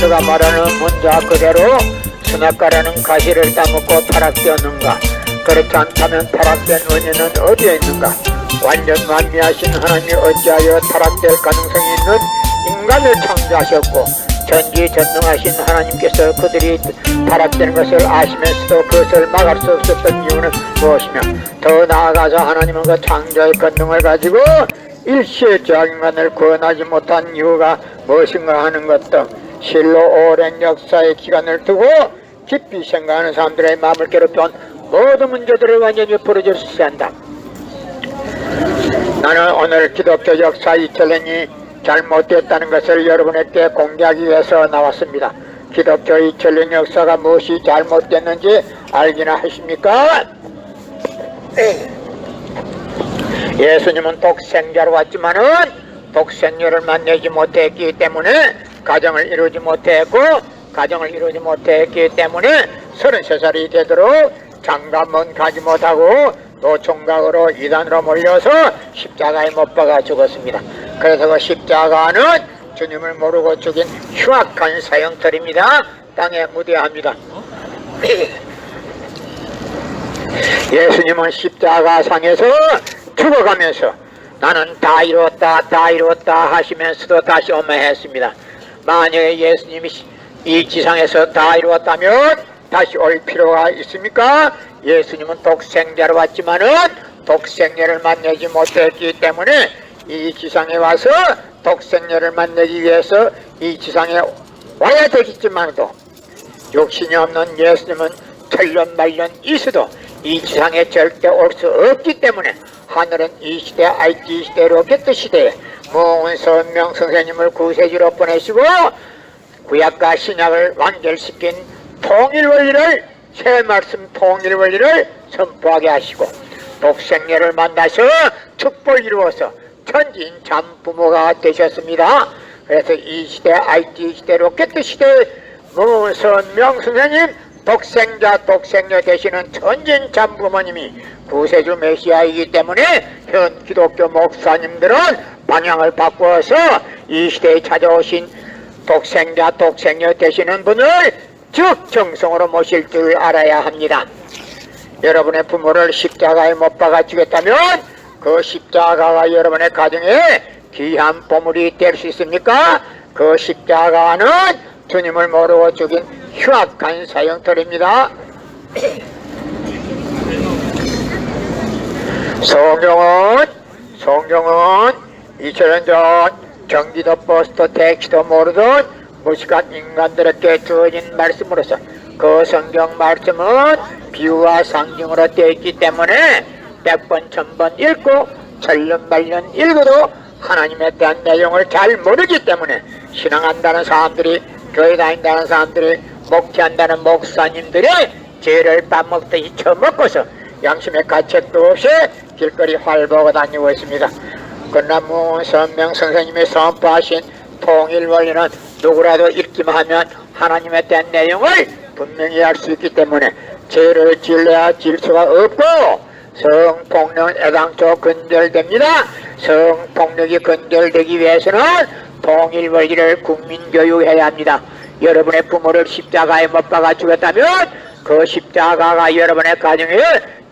성서가 말하는 문자 그대로 스나가라는 가시를 따먹고 타락되었는가? 그렇지 않다면 타락된 원인은 어디에 있는가? 완전 완미하신 하나님이 어찌하여 타락될 가능성이 있는 인간을 창조하셨고 전지전능하신 하나님께서 그들이 타락되는 것을 아시면서도 그것을 막을 수 없었던 이유는 무엇이며 더 나아가서 하나님은 그 창조의 권능을 가지고 일시에 인간을 구원하지 못한 이유가 무엇인가 하는 것도 실로 오랜 역사의 기간을 두고 깊이 생각하는 사람들의 마음을 괴롭혀온 모든 문제들을 완전히 풀어줄 수 한다. 나는 오늘 기독교 역사 2000년이 잘못됐다는 것을 여러분에게 공개하기 위해서 나왔습니다. 기독교 2000년 역사가 무엇이 잘못됐는지 알기나 하십니까? 예수님은 독생자로 왔지만은 독생녀를 만나지 못했기 때문에 가정을 이루지 못했고 가정을 이루지 못했기 때문에 33살이 되도록 장가문 가지 못하고 노총각으로 이단으로 몰려서 십자가에 못 박아 죽었습니다. 그래서 그 십자가는 주님을 모르고 죽인 흉악한 사형털입니다. 땅에 무대합니다. 예수님은 십자가 상에서 죽어가면서 나는 다 이루었다 다 이루었다 하시면서도 다시 오매했습니다. 만약에 예수님이 이 지상에서 다 이루었다면 다시 올 필요가 있습니까? 예수님은 독생자로 왔지만은 독생녀를 만나지 못했기 때문에 이 지상에 와서 독생녀를 만나기 위해서 이 지상에 와야 되겠지만도 욕심이 없는 예수님은 천년 말년 있어도 이 지상에 절대 올 수 없기 때문에 하늘은 이 시대 IT 시대 로켓 시대에 무은선명 선생님을 구세주로 보내시고 구약과 신약을 완결시킨 통일 원리를 새 말씀 통일 원리를 선포하게 하시고 독생녀를 만나서 축복을 이루어서 천진 잠부모가 되셨습니다. 그래서 이 시대 IT 시대 로켓 시대 무선명 선생님 독생자 독생녀 되시는 천진 잠부모님이 구세주 메시아이기 때문에 현 기독교 목사님들은 방향을 바꾸어서 이 시대에 찾아오신 독생자 독생녀 되시는 분을 즉 정성으로 모실 줄 알아야 합니다. 여러분의 부모를 십자가에 못 박아 주겠다면 그 십자가가 여러분의 가정에 귀한 보물이 될 수 있습니까? 그 십자가는 주님을 모르고 죽인 흉악한 사형털입니다. 성경은 성경은 2000년 전 경기도 버스도 택시도 모르던 무식한 인간들에게 주어진 말씀으로서 그 성경 말씀은 비유와 상징으로 되어 있기 때문에 백번 천번 읽고 천년 말년 읽어도 하나님에 대한 내용을 잘 모르기 때문에 신앙한다는 사람들이 교회 다닌다는 사람들이 목회한다는 목사님들이 죄를 밥 먹듯이 처먹고서 양심의 가책도 없이 길거리 활보고 다니고 있습니다. 그러나 무선명 선생님이 선포하신 통일 원리는 누구라도 읽기만 하면 하나님에 대한 내용을 분명히 알 수 있기 때문에 죄를 질러야 질 수가 없고 성폭력은 애당초 근절됩니다. 성폭력이 근절되기 위해서는 통일 원리를 국민 교육해야 합니다. 여러분의 부모를 십자가에 못 박아 죽였다면 그 십자가가 여러분의 가정에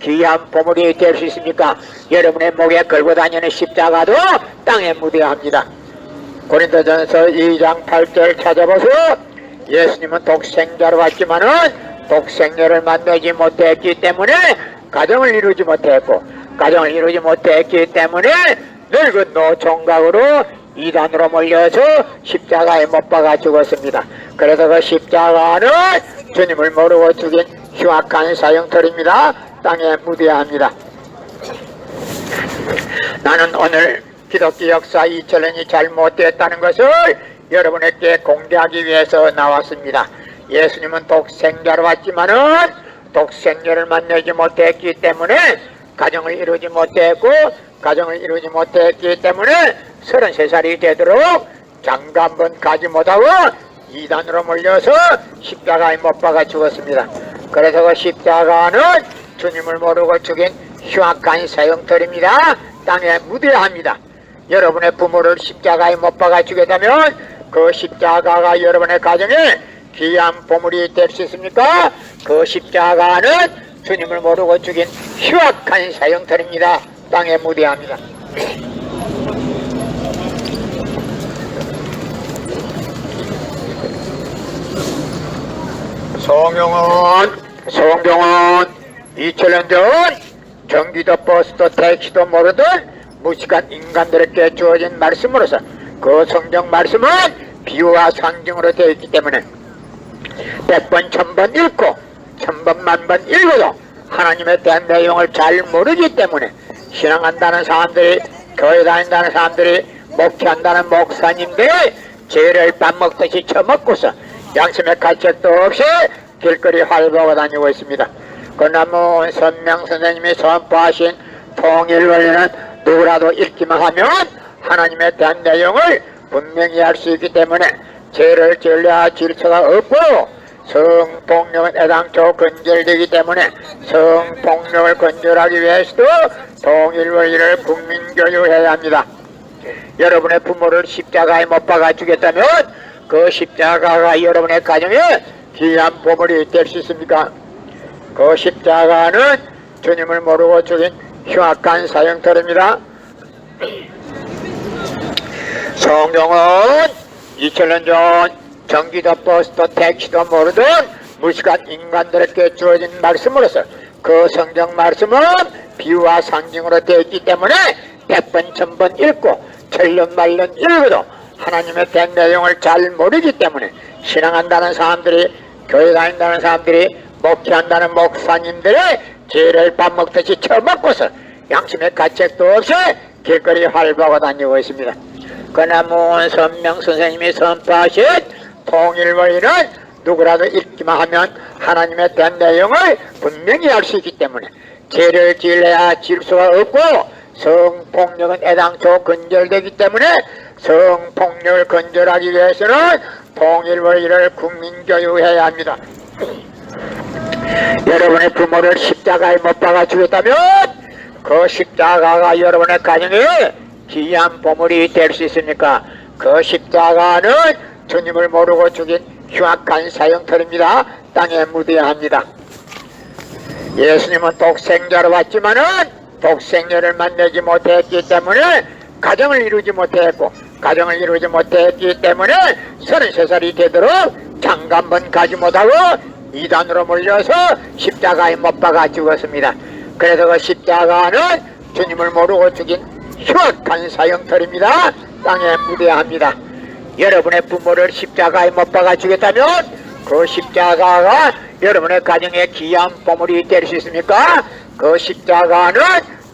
귀한 보물이 될 수 있습니까? 여러분의 목에 걸고 다니는 십자가도 땅에 묻어야 합니다. 고린도전서 2장 8절 찾아보세요. 예수님은 독생자로 왔지만은 독생녀를 만나지 못했기 때문에 가정을 이루지 못했고 가정을 이루지 못했기 때문에 늙은 노총각으로 이단으로 몰려서 십자가에 못 박아 죽었습니다. 그래서 그 십자가는 주님을 모르고 죽인 흉악한 사형털입니다. 땅에 묻어야 합니다. 나는 오늘 기독교 역사 2천년이 잘못되었다는 것을 여러분에게 공개하기 위해서 나왔습니다. 예수님은 독생자로 왔지만은 독생녀를 만나지 못했기 때문에 가정을 이루지 못했고 가정을 이루지 못했기 때문에 33살이 되도록 장가 한번 가지 못하고 이단으로 몰려서 십자가에 못 박아 죽었습니다. 그래서 그 십자가는 주님을 모르고 죽인 흉악한 사형털입니다. 땅에 묻어야 합니다. 여러분의 부모를 십자가에 못 박아 죽였다면 그 십자가가 여러분의 가정에 귀한 보물이 될 수 있습니까? 그 십자가는 주님을 모르고 죽인 흉악한 사형터입니다. 땅에 무대합니다. 송영은 송경은 2000년 전 경기도 버스도 택시도 모르던 무식한 인간들에게 주어진 말씀으로서 그 성경 말씀은 비유와 상징으로 되어 있기 때문에 백번 천번 읽고 천번 만번 읽어도 하나님에 대한 내용을 잘 모르기 때문에 신앙한다는 사람들이 교회 다닌다는 사람들이 목회한다는 목사님들이 죄를 밥 먹듯이 처먹고서 양심의 가책도 없이 길거리 활보고 다니고 있습니다. 그나무 선명 선생님이 선포하신 통일 원리는 누구라도 읽기만 하면 하나님에 대한 내용을 분명히 알 수 있기 때문에 죄를 지으려 질서가 없고 성폭력은 애당초 근절되기 때문에 성폭력을 근절하기 위해서도 통일 원리를 국민 교육해야 합니다. 여러분의 부모를 십자가에 못 박아 주겠다면 그 십자가가 여러분의 가정에 귀한 보물이 될 수 있습니까? 그 십자가는 주님을 모르고 죽인 흉악한 사형터입니다. 성경은 2000년 전 전기도 버스도 택시도 모르던 무식한 인간들에게 주어진 말씀으로서 그 성경 말씀은 비유와 상징으로 되어 있기 때문에 백번 천번 읽고 천년 말년 읽어도 하나님에 대한 내용을 잘 모르기 때문에 신앙한다는 사람들이 교회 다닌다는 사람들이 목회한다는 목사님들의 죄를 밥 먹듯이 처먹고서 양심의 가책도 없이 길거리 활보하고 다니고 있습니다. 그나무 선명 선생님이 선포하신 통일원리는 누구라도 읽기만 하면 하나님에 대한 내용을 분명히 알 수 있기 때문에 죄를 지으려야 질 수가 없고 성폭력은 애당초 근절되기 때문에 성폭력을 근절하기 위해서는 통일원리를 국민교육해야 합니다. 여러분의 부모를 십자가에 못 박아 주겠다면 그 십자가가 여러분의 가정에 귀한 보물이 될 수 있습니까? 그 십자가는 주님을 모르고 죽인 흉악한 사형터입니다. 땅에 묻어야 합니다. 예수님은 독생자로 왔지만은 독생녀를 만나지 못했기 때문에 가정을 이루지 못했고 가정을 이루지 못했기 때문에 33살이 되도록 장가 한번 가지 못하고 이단으로 몰려서 십자가에 못 박아 죽었습니다. 그래서 그 십자가는 주님을 모르고 죽인 흉악한 사형터입니다. 땅에 묻어야 합니다. 여러분의 부모를 십자가에 못 박아 주겠다면 그 십자가가 여러분의 가정에 귀한 보물이 될 수 있습니까? 그 십자가는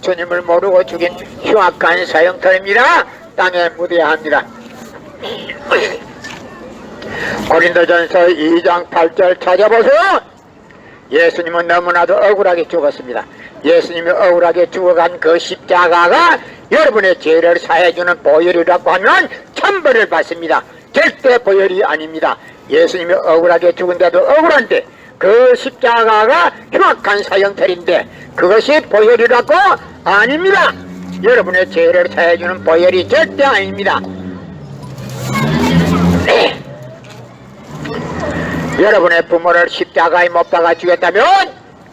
주님을 모르고 죽인 흉악한 사형터입니다. 땅에 묻어야 합니다. 고린도전서 2장 8절 찾아보세요. 예수님은 너무나도 억울하게 죽었습니다. 예수님이 억울하게 죽어간 그 십자가가 여러분의 죄를 사해주는 보혈이라고 하면 천벌을 받습니다. 절대 보혈이 아닙니다. 예수님이 억울하게 죽은데도 억울한데 그 십자가가 흉악한 사형틀인데 그것이 보혈이라고 아닙니다. 여러분의 죄를 사해주는 보혈이 절대 아닙니다. 네. 여러분의 부모를 십자가에 못 박아 주겠다면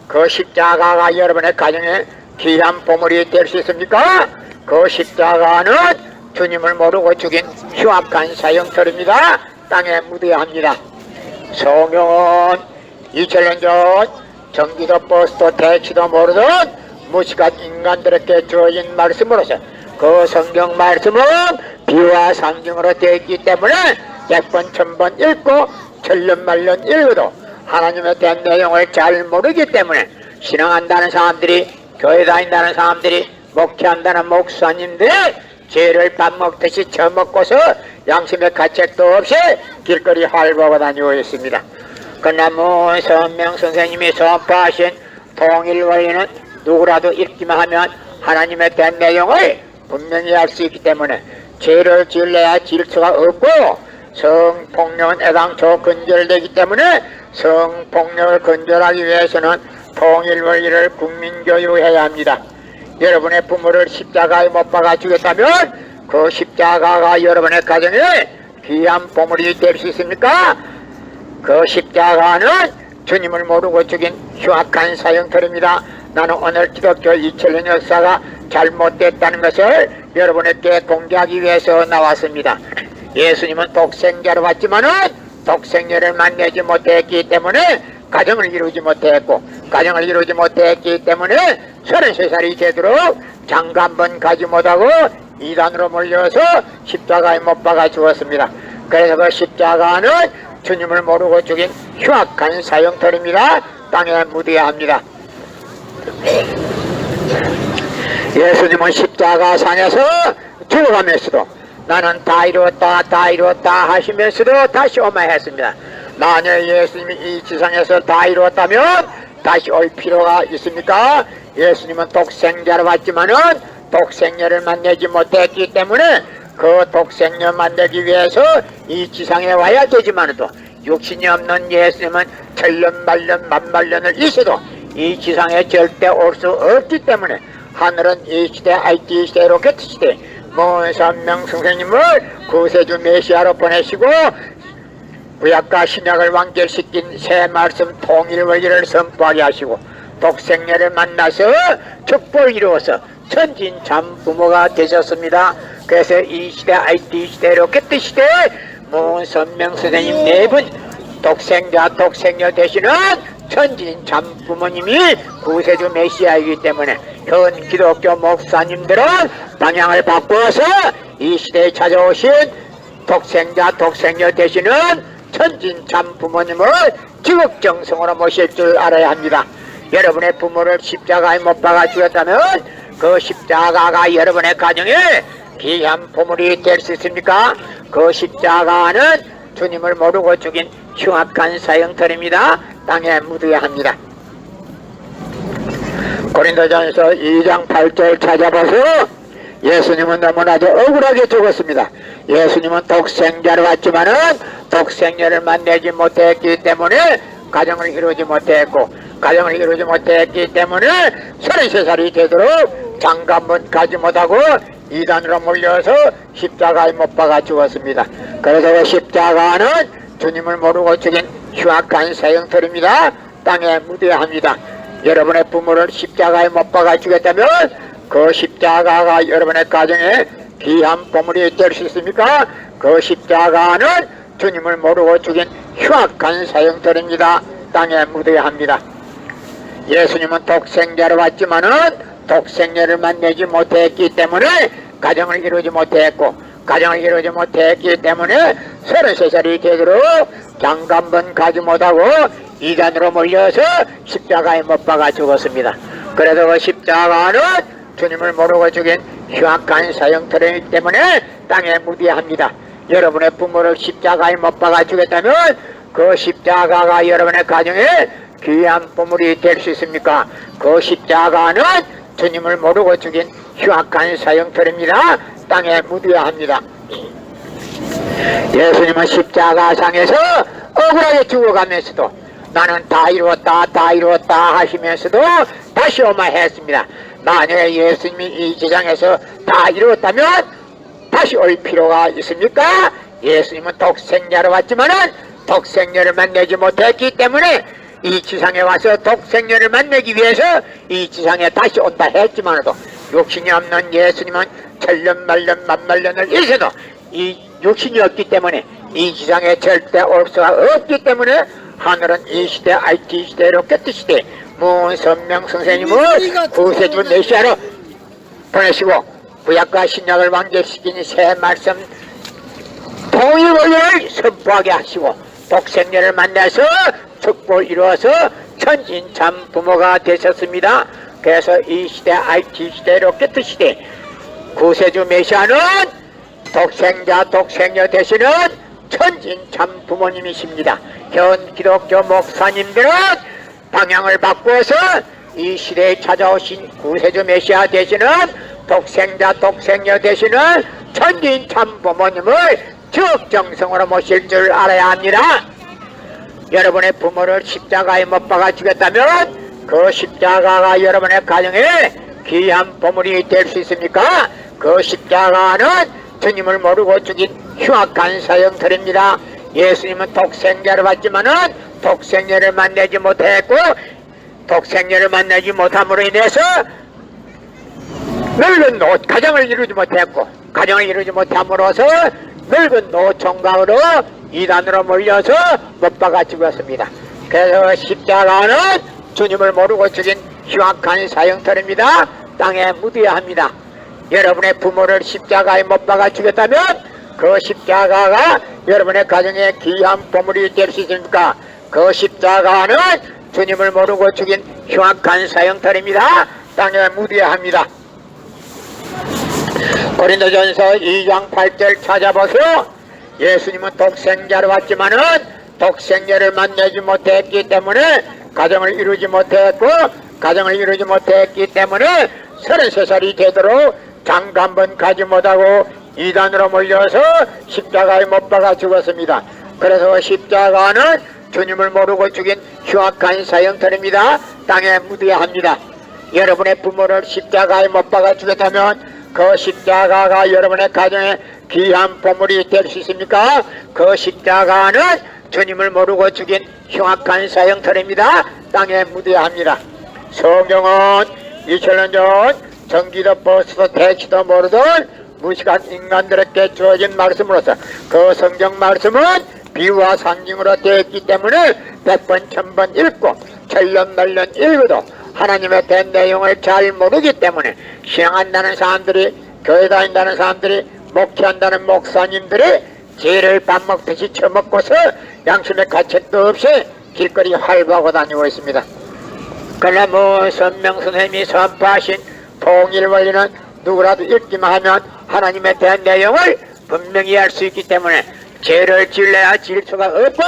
그 십자가가 여러분의 가정에 귀한 보물이 될 수 있습니까? 그 십자가는 주님을 모르고 죽인 흉악한 사형터입니다. 땅에 묻어야 합니다. 성경은 2000년 전 전기도 버스도 택시도 모르던 무식한 인간들에게 주어진 말씀으로서 그 성경 말씀은 비와 상징으로 되어 있기 때문에 백번 천번 읽고 천년 말년 읽어도 하나님에 대한 내용을 잘 모르기 때문에 신앙한다는 사람들이 교회 다닌다는 사람들이 목회한다는 목사님들이 죄를 밥 먹듯이 처먹고서 양심의 가책도 없이 길거리 활보하고 다니고 있습니다. 그나무 선명 선생님이 선포하신 통일 원리는 누구라도 읽기만 하면 하나님에 대한 내용을 분명히 알 수 있기 때문에 죄를 지을래야 지을 수가 없고 성폭력은 애당초 근절되기 때문에 성폭력을 근절하기 위해서는 통일 원리를 국민교육해야 합니다. 여러분의 부모를 십자가에 못 박아 주겠다면 그 십자가가 여러분의 가정에 귀한 보물이 될 수 있습니까? 그 십자가는 주님을 모르고 죽인 흉악한 사형틀입니다. 나는 오늘 기독교 2000년 역사가 잘못됐다는 것을 여러분에게 공개하기 위해서 나왔습니다. 예수님은 독생자로 왔지만은 독생녀를 만나지 못했기 때문에 가정을 이루지 못했고 가정을 이루지 못했기 때문에 33살이 되도록 장가 한번 가지 못하고 이단으로 몰려서 십자가에 못 박아 죽었습니다. 그래서 그 십자가는 주님을 모르고 죽인 흉악한 사형털입니다. 땅에 묻어야 합니다. 예수님은 십자가 산에서 죽어가면서도 나는 다 이루었다 다 이루었다 하시면서도 다시 오마했습니다. 만약 예수님이 이 지상에서 다 이루었다면 다시 올 필요가 있습니까? 예수님은 독생자로 왔지만은 독생녀를 만나지 못했기 때문에 그 독생녀 만나기 위해서 이 지상에 와야 되지만도 육신이 없는 예수님은 천년 만년 만만년을 있어도 이 지상에 절대 올 수 없기 때문에 하늘은 이 시대 IT 시대 로켓 시대 모선명 선생님을 구세주 메시아로 보내시고 구약과 신약을 완결시킨 새 말씀 통일 원리를 선포하게 하시고 독생녀를 만나서 축복을 이루어서 천진 참 부모가 되셨습니다. 그래서 이 시대 IT 시대 로켓 시대 모선명 선생님 네분 독생자 독생녀 되시는 천진 참 부모님이 구세주 메시아이기 때문에 현 기독교 목사님들은 방향을 바꾸어서 이 시대에 찾아오신 독생자 독생녀 되시는 천진 참 부모님을 지극정성으로 모실 줄 알아야 합니다. 여러분의 부모를 십자가에 못 박아 주었다면 그 십자가가 여러분의 가정에 귀한 보물이 될 수 있습니까? 그 십자가는 주님을 모르고 죽인 흉악한 사형털입니다. 땅에 묻어야 합니다. 고린도전서 2장 8절 찾아봐서 예수님은 너무나도 억울하게 죽었습니다. 예수님은 독생자로 왔지만은 독생녀를 만나지 못했기 때문에 가정을 이루지 못했고 가정을 이루지 못했기 때문에 33살이 되도록 장가문 가지 못하고 이단으로 몰려서 십자가에 못 박아 죽었습니다. 그래서 그 십자가는 주님을 모르고 죽인 흉악한 사형털입니다. 땅에 묻어야 합니다. 여러분의 부모를 십자가에 못 박아 죽였다면 그 십자가가 여러분의 가정에 귀한 보물이 될 수 있습니까? 그 십자가는 주님을 모르고 죽인 흉악한 사형털입니다. 땅에 묻어야 합니다. 예수님은 독생자로 왔지만은 독생녀를 만나지 못했기 때문에 가정을 이루지 못했고 가정을 이루지 못했기 때문에 33살이 되도록 장관번 가지 못하고 이단으로 몰려서 십자가에 못 박아 죽었습니다. 그래도 그 십자가는 주님을 모르고 죽인 흉악한 사형터이기 때문에 땅에 묻어야 합니다. 여러분의 부모를 십자가에 못 박아 주겠다면 그 십자가가 여러분의 가정에 귀한 보물이 될 수 있습니까? 그 십자가는 주님을 모르고 죽인 흉악한 사형터입니다. 땅에 묻어야 합니다. 예수님은 십자가상에서 억울하게 죽어가면서도 나는 다 이루었다 다 이루었다 하시면서도 다시 오마했습니다. 만약에 예수님이 이 세상에서 다 이루었다면 다시 올 필요가 있습니까? 예수님은 독생자로 왔지만은 독생녀를 만나지 못했기 때문에 이 지상에 와서 독생녀를 만나기 위해서 이 지상에 다시 온다 했지만도 육신이 없는 예수님은 천년 말년 만말년을 있어도 이 육신이 없기 때문에 이 지상에 절대 올 수가 없기 때문에 하늘은 이 시대 IT 시대 로켓 시대 문선명 선생님을 구세주 메시아로 보내시고 구약과 신약을 완결시킨 새 말씀 통일 원리를 선포하게 하시고 독생녀를 만나서 축복을 이루어서 천진참 부모가 되셨습니다. 그래서 이 시대 IT 시대 로켓 시대 구세주 메시아는 독생자 독생녀 되시는 천진참 부모님이십니다. 현 기독교 목사님들은 방향을 바꾸어서 이 시대에 찾아오신 구세주 메시아 되시는 독생자 독생녀 되시는 천진참 부모님을 적정성으로 모실 줄 알아야 합니다. 여러분의 부모를 십자가에 못 박아 주겠다면 그 십자가가 여러분의 가정에 귀한 보물이 될 수 있습니까? 그 십자가는 주님을 모르고 죽인 흉악한 사형들입니다. 예수님은 독생자를 받지만은 독생자를 만나지 못했고 독생자를 만나지 못함으로 인해서 늙은 노 가정을 이루지 못했고 가정을 이루지 못함으로써 늙은 노총각으로 이단으로 몰려서 못 박아 죽었습니다. 그래서 십자가는 주님을 모르고 죽인 흉악한 사형터입니다. 땅에 묻어야 합니다. 여러분의 부모를 십자가에 못 박아 죽였다면 그 십자가가 여러분의 가정에 귀한 보물이 될 수 있습니까? 그 십자가는 주님을 모르고 죽인 흉악한 사형터입니다. 땅에 묻어야 합니다. 고린도전서 2장 8절 찾아보세요. 예수님은 독생자로 왔지만은 독생자를 만나지 못했기 때문에 가정을 이루지 못했고 가정을 이루지 못했기 때문에 33살이 되도록 장가 한번 가지 못하고 이단으로 몰려서 십자가에 못 박아 죽었습니다. 그래서 십자가는 주님을 모르고 죽인 흉악한 사형터입니다. 땅에 묻어야 합니다. 여러분의 부모를 십자가에 못 박아 죽였다면 그 십자가가 여러분의 가정에 귀한 보물이 될 수 있습니까? 그 십자가는 주님을 모르고 죽인 흉악한 사형터입니다. 땅에 묻어야 합니다. 성경은 2000년 전 전기도 버스도 대치도 모르던 무식한 인간들에게 주어진 말씀으로서 그 성경 말씀은 비유와 상징으로 되어 있기 때문에 백번 천번 읽고 천년 말년 읽어도 하나님의 된 내용을 잘 모르기 때문에 신앙한다는 사람들이 교회 다닌다는 사람들이 목회한다는 목사님들이 죄를 밥 먹듯이 처먹고서 양심의 가책도 없이 길거리 활보하고 다니고 있습니다. 그러나 뭐 선명 선생님이 선포하신 통일 원리는 누구라도 읽기만 하면 하나님에 대한 내용을 분명히 알 수 있기 때문에 죄를 지을래야 지을 수가 없고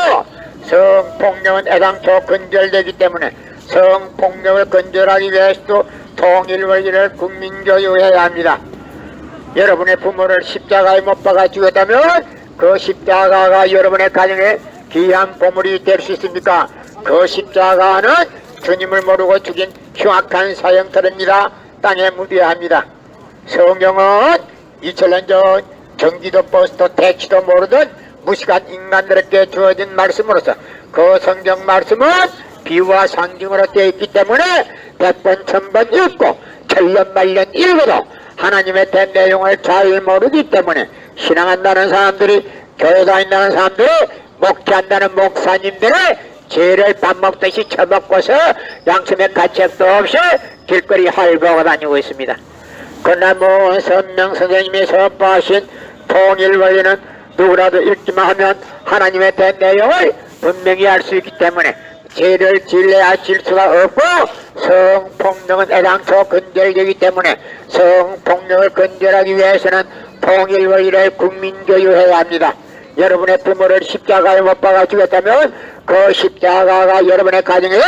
성폭력은 애당초 근절되기 때문에 성폭력을 근절하기 위해서도 통일 원리를 국민교육해야 합니다. 여러분의 부모를 십자가에 못 박아 죽였다면 그 십자가가 여러분의 가정에 귀한 보물이 될 수 있습니까? 그 십자가는 주님을 모르고 죽인 흉악한 사형터입니다. 땅에 묻어야 합니다. 성경은 2000년 전 경기도 버스도 택시도 모르던 무식한 인간들에게 주어진 말씀으로서 그 성경 말씀은 비유와 상징으로 되어 있기 때문에 백번 천번 읽고 천년 말년 읽어도 하나님의 된 내용을 잘 모르기 때문에 신앙한다는 사람들이 교회 다닌다는 사람들이 목회한다는 목사님들이 죄를 밥 먹듯이 처먹고서 양심의 가책도 없이 길거리 활보하고 다니고 있습니다. 그러나 뭐 선명 선생님이 선포하신 통일 원리는 누구라도 읽기만 하면 하나님의 된 내용을 분명히 알 수 있기 때문에 죄를 질래야 질 수가 없고 성폭력은 애당초 근절되기 때문에 성폭력을 근절하기 위해서는 통일 원리를 국민교육해야 합니다. 여러분의 부모를 십자가에 못 박아 죽였다면 그 십자가가 여러분의 가정에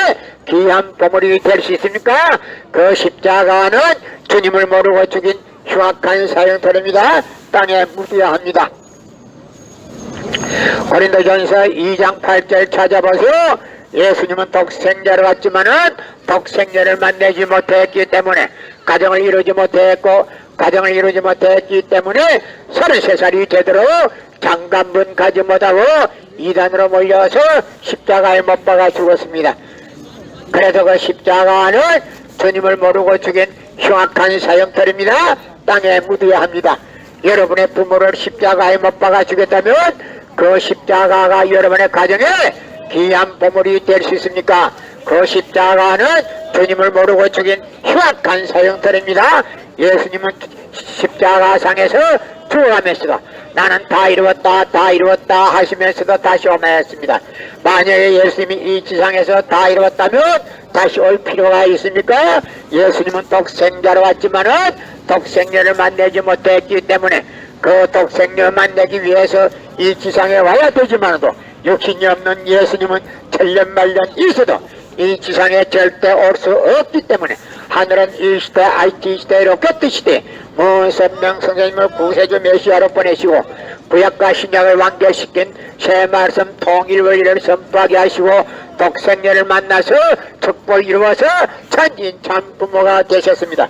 귀한 보물이 될 수 있습니까? 그 십자가는 주님을 모르고 죽인 흉악한 사형터입니다. 땅에 묻어야 합니다. 고린도전서 2장 8절 찾아보세요. 예수님은 독생자를 왔지만은 독생자를 만나지 못했기 때문에 가정을 이루지 못했고 가정을 이루지 못했기 때문에 33살이 되도록 장관분 가지 못하고 이단으로 몰려서 십자가에 못 박아 죽었습니다. 그래서 그 십자가는 주님을 모르고 죽인 흉악한 사형터입니다. 땅에 묻어야 합니다. 여러분의 부모를 십자가에 못 박아 죽였다면 그 십자가가 여러분의 가정에 귀한 보물이 될 수 있습니까? 그 십자가는 주님을 모르고 죽인 흉악한 사형터입니다. 예수님은 십자가상에서 죽어가면서도 나는 다 이루었다 다 이루었다 하시면서도 다시 오매했습니다. 만약에 예수님이 이 지상에서 다 이루었다면 다시 올 필요가 있습니까? 예수님은 독생자로 왔지만은 독생자를 만나지 못했기 때문에 그 독생자를 만나기 위해서 이 지상에 와야 되지만도 육신이 없는 예수님은 천년 말년 있어도 이 지상에 절대 올 수 없기 때문에 하늘은 이 시대 IT 시대 로켓 시대 무선명 선생님을 구세주 메시아로 보내시고 구약과 신약을 완결시킨 새 말씀 통일 원리를 선포하게 하시고 독생녀를 만나서 축복 이루어서 천진 참 부모가 되셨습니다.